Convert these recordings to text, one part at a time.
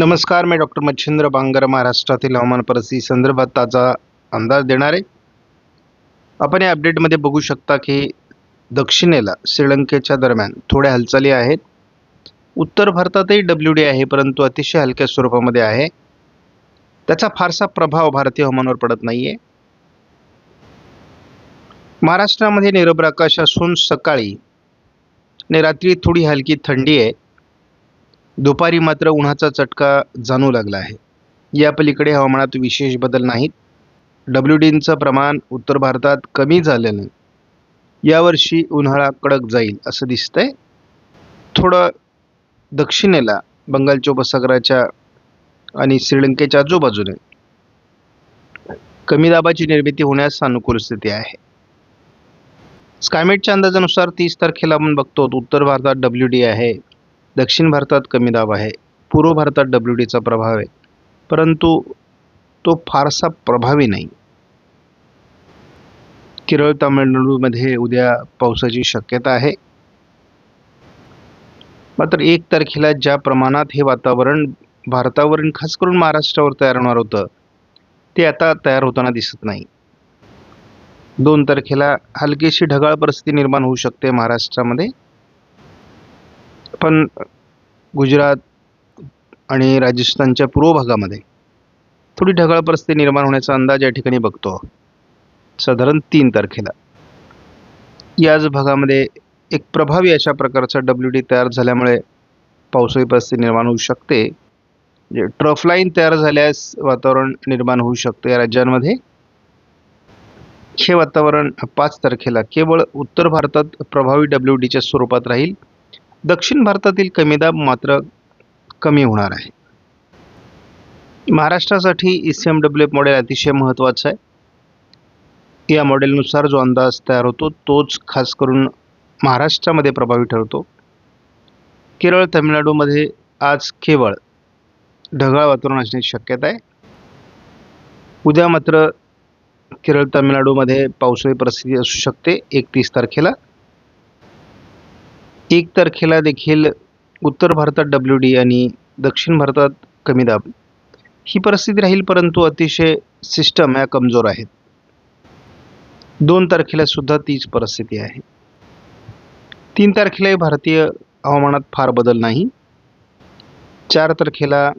नमस्कार मी डॉक्टर मच्छिंद्र बांगर महाराष्ट्रातील हवामान परिस्थिती संदर्भात ताजा अंदाज देणार. आहे आपण या अपडेटमध्ये बघू शकता की दक्षिणेला श्रीलंकेच्या दरम्यान थोड्या हालचाली आहेत. उत्तर भारतातही डब्ल्यू डी आहे परंतु अतिशय हलक्या स्वरूपामध्ये आहे. त्याचा फारसा प्रभाव भारतीय हवामानावर पडत नाही आहे महाराष्ट्रामध्ये निरभ्र आकाश असून सकाळी आणि रात्री थोडी हलकी थंडी आहे. दुपारी मात्र उन्हाचा चटका जाणू लागला आहे. या पलीकडे हवामानात विशेष बदल नाहीत. डब्ल्यू डींचं प्रमाण उत्तर भारतात कमी झाल्यानं यावर्षी उन्हाळा कडक जाईल असं दिसतंय. थोडं दक्षिणेला बंगालच्या उपसागराच्या आणि श्रीलंकेच्या आजूबाजूने कमी दाबाची निर्मिती होण्यास अनुकूल स्थिती आहे. स्कायमेटच्या अंदाजानुसार तीस तारखेला आपण बघतो उत्तर भारतात डब्ल्यू डी आहे. दक्षिण भारतात कमी दाब आहे. पूर्व भारतात डब्ल्यू डीचा प्रभाव आहे. परंतु तो फारसा प्रभावी नाही. केरळ तामिळनाडूमध्ये उद्या पावसाची शक्यता आहे. मात्र एक तारखेला ज्या प्रमाणात हे वातावरण भारतावर खास करून महाराष्ट्रावर तयार होणार होतं ते आता तयार होताना दिसत नाही. दोन तारखेला हलकीशी ढगाळ परिस्थिती निर्माण होऊ शकते महाराष्ट्रामध्ये. पण गुजरात आणि राजस्थानच्या पूर्व भागामध्ये थोडी ढगाळ परिस्थिती निर्माण होण्याचा अंदाज या ठिकाणी बघतो. साधारण तीन तारखेला. याच भागामध्ये एक प्रभावी अशा प्रकारचा डब्ल्यू डी तयार झाल्यामुळे पावसाळी परिस्थिती निर्माण होऊ शकते. म्हणजे ट्रफ लाईन तयार झाल्यास वातावरण निर्माण होऊ शकते या राज्यांमध्ये. हे वातावरण पाच तारखेला केवळ उत्तर भारतात प्रभावी डब्ल्यू डीच्या स्वरूपात राहील. दक्षिण भारतातील कमी दाब मात्र कमी होणार आहे. महाराष्ट्रासाठी E C M W F model अतिशय महत्त्वाचं आहे. या मॉडेलनुसार जो अंदाज तयार होतो तोच खास करून महाराष्ट्रामध्ये प्रभावी ठरतो. केरळ तमिळनाडूमध्ये आज केवळ ढगाळ वातावरण असण्याची शक्यता आहे. उद्या मात्र केरळ तामिळनाडूमध्ये पावसाळी परिस्थिती असू शकते एकतीस तारखेला. एक तारखेला देखील उत्तर भारतात डब्ल्यू डी आणि दक्षिण भारतात कमी दाब. ही परिस्थिती राहील परंतु अतिशय सिस्टम या कमजोर आहेत. दोन तारखेला सुद्धा तीच परिस्थिती आहे. तीन तारखेलाही भारतीय हवामानात फार बदल नाही. चार तारखेला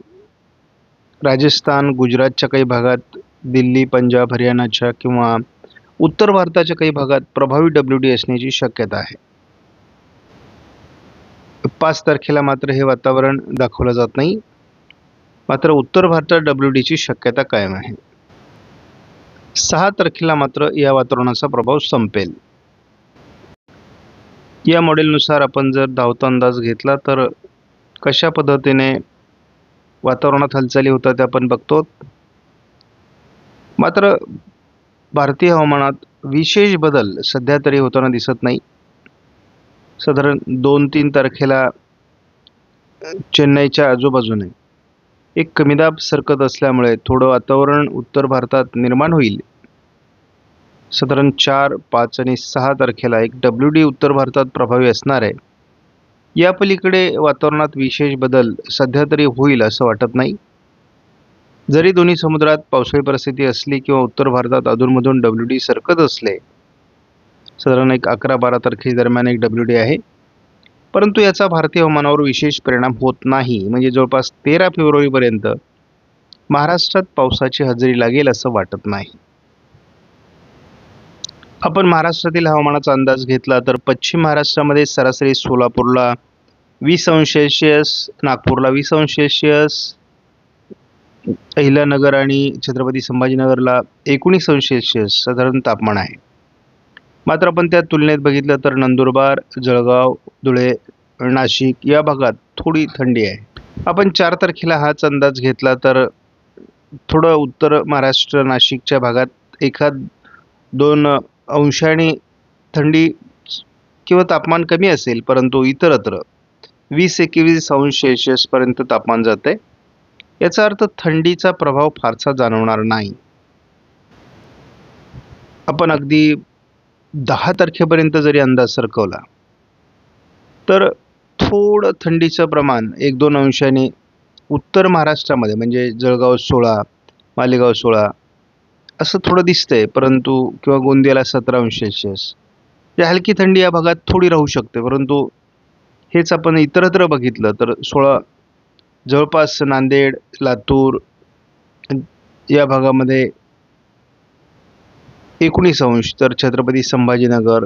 राजस्थान गुजरातच्या काही भागात दिल्ली पंजाब हरियाणाच्या किंवा उत्तर भारताच्या काही भागात प्रभावी डब्ल्यू डी असण्याची शक्यता आहे. पाच तारखेला मात्र हे वातावरण दाखवलं जात नाही. मात्र उत्तर भारतात डब्ल्यू डीची शक्यता कायम आहे. सहा तारखेला मात्र या वातावरणाचा प्रभाव संपेल. या मॉडेलनुसार आपण जर धावता अंदाज घेतला तर कशा पद्धतीने वातावरणात हालचाली होतात ते आपण बघतो. मात्र भारतीय हवामानात विशेष बदल सध्या तरी होताना दिसत नाही. साधारण दोन तीन तारखेला चेन्नईच्या आजूबाजूने एक कमीदाब सरकत असल्यामुळे थोडं वातावरण उत्तर भारतात निर्माण होईल. साधारण चार पाच आणि सहा तारखेला एक डब्ल्यू डी उत्तर भारतात प्रभावी असणार आहे. या पलीकडे वातावरणात विशेष बदल सध्या तरी होईल असं वाटत नाही. जरी दोन्ही समुद्रात पावसाळी परिस्थिती असली किंवा उत्तर भारतात अधूनमधून डब्ल्यू डी सरकत असले साधारण एक अकरा बारा तारखे दरम्यान एक डब्ल्यू डी आहे. परंतु याचा भारतीय हवामानावर विशेष परिणाम होत नाही. म्हणजे जवळपास तेरा फेब्रुवारीपर्यंत महाराष्ट्रात पावसाची हजेरी लागेल असं वाटत नाही. आपण महाराष्ट्रातील हवामानाचा अंदाज घेतला तर पश्चिम महाराष्ट्रामध्ये सरासरी सोलापूरला वीस अंश सेल्शियस नागपूरला वीस अंश सेल्शियस अहिल्यानगर आणि छत्रपती संभाजीनगरला एकोणीस अंश सेल्शियस साधारण तापमान आहे. मात्र आपण त्या तुलनेत बघितलं तर नंदुरबार जळगाव धुळे नाशिक या भागात थोडी थंडी आहे. आपण चार तारखेला हाच अंदाज घेतला तर थोडं उत्तर महाराष्ट्र नाशिकच्या भागात एखाद दोन अंशाने थंडी किंवा तापमान कमी असेल परंतु इतरत्र वीस एकवीस अंश सेल्शियसपर्यंत तापमान जाते याचा अर्थ थंडीचा प्रभाव फारसा जाणवणार नाही. आपण अगदी दहा तारखेपर्यंत जरी अंदाज सरकवला तर थोडं थंडीचं प्रमाण एक दोन अंशाने उत्तर महाराष्ट्रामध्ये म्हणजे जळगाव सोळा मालेगाव सोळा असं थोडं दिसतंय परंतु किंवा गोंदियाला सतरा अंश सेल्सिअस. या हलकी थंडी या भागात थोडी राहू शकते परंतु हेच आपण इतरत्र बघितलं तर सोळा जवळपास नांदेड लातूर या भागामध्ये एकोणीस अंश तर छत्रपती संभाजीनगर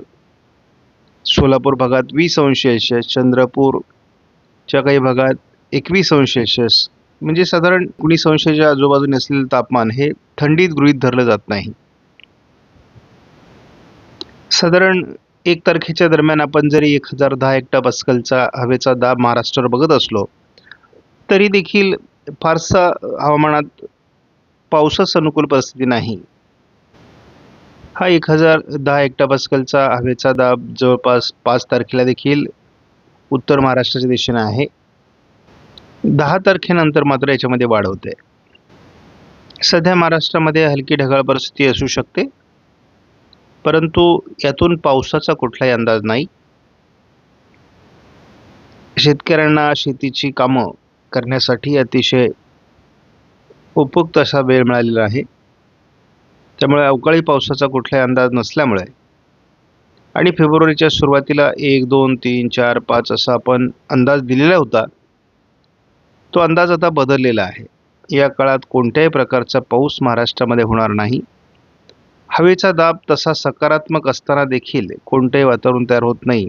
सोलापूर भागात वीस अंश सेल्सिअस चंद्रपूरच्या काही भागात एकवीस अंश सेल्सिअस. म्हणजे साधारण एकोणीस अंशाच्या आजूबाजूने असलेलं तापमान हे थंडीत गृहीत धरलं जात नाही. साधारण एक तारखेच्या दरम्यान आपण जरी एक हजार दहा हेक्टर पास्कलचा हवेचा दाब महाराष्ट्रावर बघत असलो तरी देखील फारसा हवामानात पावसास अनुकूल परिस्थिती नाही. हा एक हजार दहा हेक्टर पास्कलचा हवेचा दाब जवळपास पाच तारखेला देखील उत्तर महाराष्ट्राच्या दिशेने आहे. दहा तारखेनंतर मात्र याच्यामध्ये वाढ होते. सध्या महाराष्ट्रामध्ये हलकी ढगाळ परिस्थिती असू शकते. परंतु यातून पावसाचा कुठलाही अंदाज नाही. शेतकऱ्यांना शेतीची कामं करण्यासाठी अतिशय उपयुक्त असा वेळ मिळालेला आहे. त्यामुळे अवकाळी पावसाचा कुठलाही अंदाज नसल्यामुळे. आणि फेब्रुवारीच्या सुरुवातीला एक दोन तीन चार पाच असा आपण अंदाज दिलेला होता. तो अंदाज आता बदललेला आहे. या काळात कोणत्याही प्रकारचा पाऊस महाराष्ट्रामध्ये होणार नाही. हवेचा दाब तसा सकारात्मक असताना देखील कोणतंही वातावरण तयार होत नाही.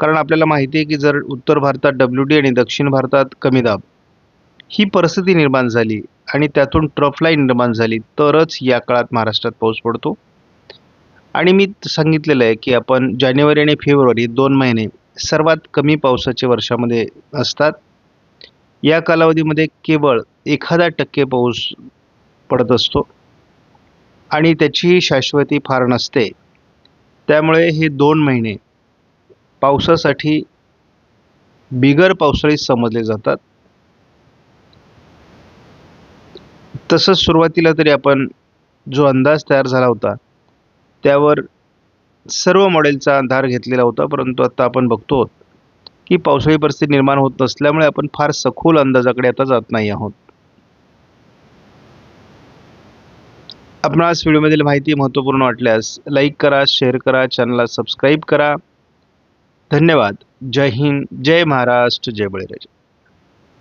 कारण आपल्याला माहिती आहे की जर उत्तर भारतात डब्ल्यू डी आणि दक्षिण भारतात कमी दाब ही परिस्थिती निर्माण झाली. आणि त्यातून ट्रफलाईन निर्माण झाली तरच या काळात महाराष्ट्रात पाऊस पडतो. आणि मी सांगितलेलं आहे की आपण जानेवारी आणि फेब्रुवारी दोन महिने सर्वात कमी पावसाचे वर्षामध्ये असतात. या कालावधीमध्ये केवळ एखादा टक्के पाऊस पडत असतो. आणि त्याचीही शाश्वती फार नसते. त्यामुळे हे दोन महिने पावसासाठी बिगर पावसाळी समजले जातात. तसंच सुरुवातीला तरी आपण जो अंदाज तयार झाला होता त्यावर सर्व मॉडेलचा आधार घेतलेला होता परंतु आता आपण बघतो की पावसाळी परिस्थिती निर्माण होत नसल्यामुळे आपण फार सखोल अंदाजाकडे आता जात नाही आहोत. आपणास व्हिडिओमधील माहिती महत्त्वपूर्ण वाटल्यास लाईक करा शेअर करा चॅनलला सबस्क्राईब करा. धन्यवाद. जय हिंद जय महाराष्ट्र जय बळीराजा.